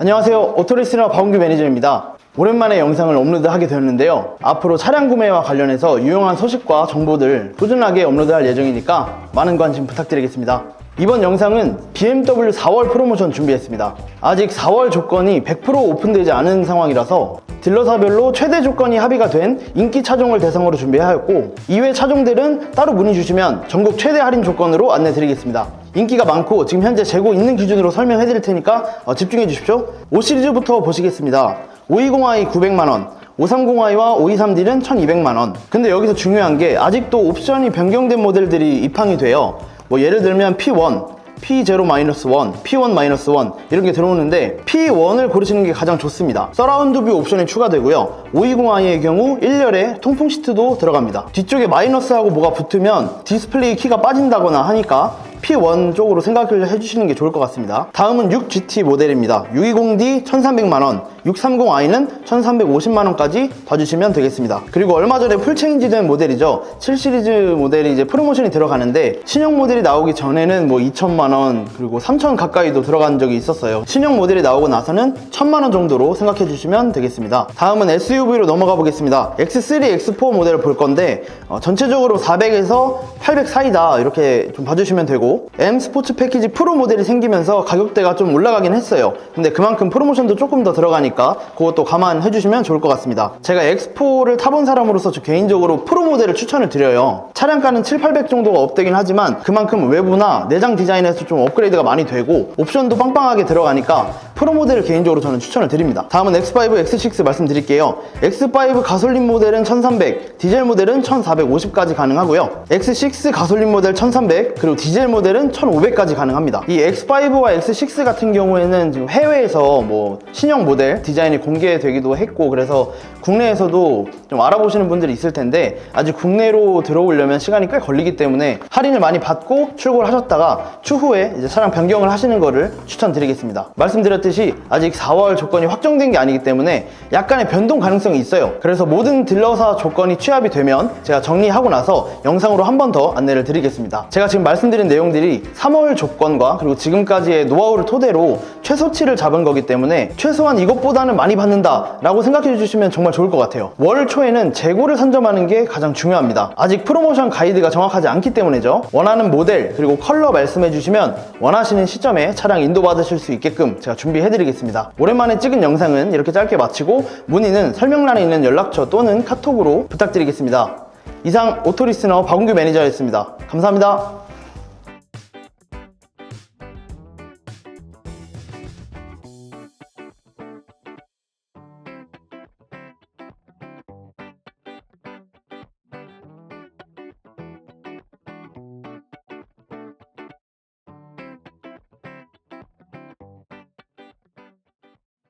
안녕하세요. 오토리스너 박은규 매니저입니다. 오랜만에 영상을 업로드하게 되었는데요. 앞으로 차량 구매와 관련해서 유용한 소식과 정보들 꾸준하게 업로드할 예정이니까 많은 관심 부탁드리겠습니다. 이번 영상은 BMW 4월 프로모션 준비했습니다. 아직 4월 조건이 100% 오픈되지 않은 상황이라서 딜러사별로 최대 조건이 합의가 된 인기 차종을 대상으로 준비하였고 이외 차종들은 따로 문의 주시면 전국 최대 할인 조건으로 안내 드리겠습니다. 인기가 많고 지금 현재 재고 있는 기준으로 설명해 드릴 테니까 어, 집중해 주십시오. 5 시리즈부터 보시겠습니다. 520i 900만원, 530i와 523D는 1200만원. 근데 여기서 중요한 게 아직도 옵션이 변경된 모델들이 입항이 돼요. 뭐 예를 들면 P1, P0-1, P1-1 이런 게 들어오는데 P1을 고르시는 게 가장 좋습니다. 서라운드 뷰 옵션이 추가되고요. 520i의 경우 1열에 통풍 시트도 들어갑니다. 뒤쪽에 마이너스하고 뭐가 붙으면 디스플레이 키가 빠진다거나 하니까 P1 쪽으로 생각을 해주시는 게 좋을 것 같습니다. 다음은 6GT 모델입니다. 620D 1300만원, 630i는 1350만원까지 봐주시면 되겠습니다. 그리고 얼마 전에 풀체인지 된 모델이죠. 7시리즈 모델이 이제 프로모션이 들어가는데 신형 모델이 나오기 전에는 뭐 2천만원 그리고 3천 가까이도 들어간 적이 있었어요. 신형 모델이 나오고 나서는 1000만원 정도로 생각해 주시면 되겠습니다. 다음은 SUV로 넘어가 보겠습니다. X3, X4 모델을 볼 건데 어, 전체적으로 400에서 800 사이다 이렇게 좀 봐주시면 되고 M 스포츠 패키지 프로 모델이 생기면서 가격대가 좀 올라가긴 했어요. 근데 그만큼 프로모션도 조금 더 들어가니까 그것도 감안해 주시면 좋을 것 같습니다. 제가 X4를 타본 사람으로서 저 개인적으로 프로 모델을 추천을 드려요. 차량가는 7, 800 정도가 업되긴 하지만 그만큼 외부나 내장 디자인에서 좀 업그레이드가 많이 되고 옵션도 빵빵하게 들어가니까 프로 모델을 개인적으로 저는 추천을 드립니다. 다음은 X5, X6 말씀드릴게요. X5 가솔린 모델은 1300, 디젤 모델은 1450까지 가능하고요. X6 가솔린 모델 1300, 그리고 디젤 모델은 1500까지 가능합니다. 이 X5와 X6 같은 경우에는 지금 해외에서 뭐 신형 모델 디자인이 공개되기도 했고 그래서 국내에서도 좀 알아보시는 분들이 있을 텐데 아직 국내로 들어오려면 시간이 꽤 걸리기 때문에 할인을 많이 받고 출고를 하셨다가 추후에 이제 차량 변경을 하시는 거를 추천드리겠습니다. 말씀드렸듯이 아직 4월 조건이 확정된 게 아니기 때문에 약간의 변동 가능성이 있어요. 그래서 모든 딜러사 조건이 취합이 되면 제가 정리하고 나서 영상으로 한 번 더 안내를 드리겠습니다. 제가 지금 말씀드린 내용들이 3월 조건과 그리고 지금까지의 노하우를 토대로 최소치를 잡은 거기 때문에 최소한 이것보다는 많이 받는다 라고 생각해 주시면 정말 좋을 것 같아요. 월 초에는 재고를 선점하는 게 가장 중요합니다. 아직 프로모션 가이드가 정확하지 않기 때문이죠. 원하는 모델 그리고 컬러 말씀해 주시면 원하시는 시점에 차량 인도 받으실 수 있게끔 제가 준비 해 드리겠습니다. 오랜만에 찍은 영상은 이렇게 짧게 마치고 문의는 설명란에 있는 연락처 또는 카톡으로 부탁드리겠습니다. 이상 오토리스너 박은규 매니저였습니다. 감사합니다.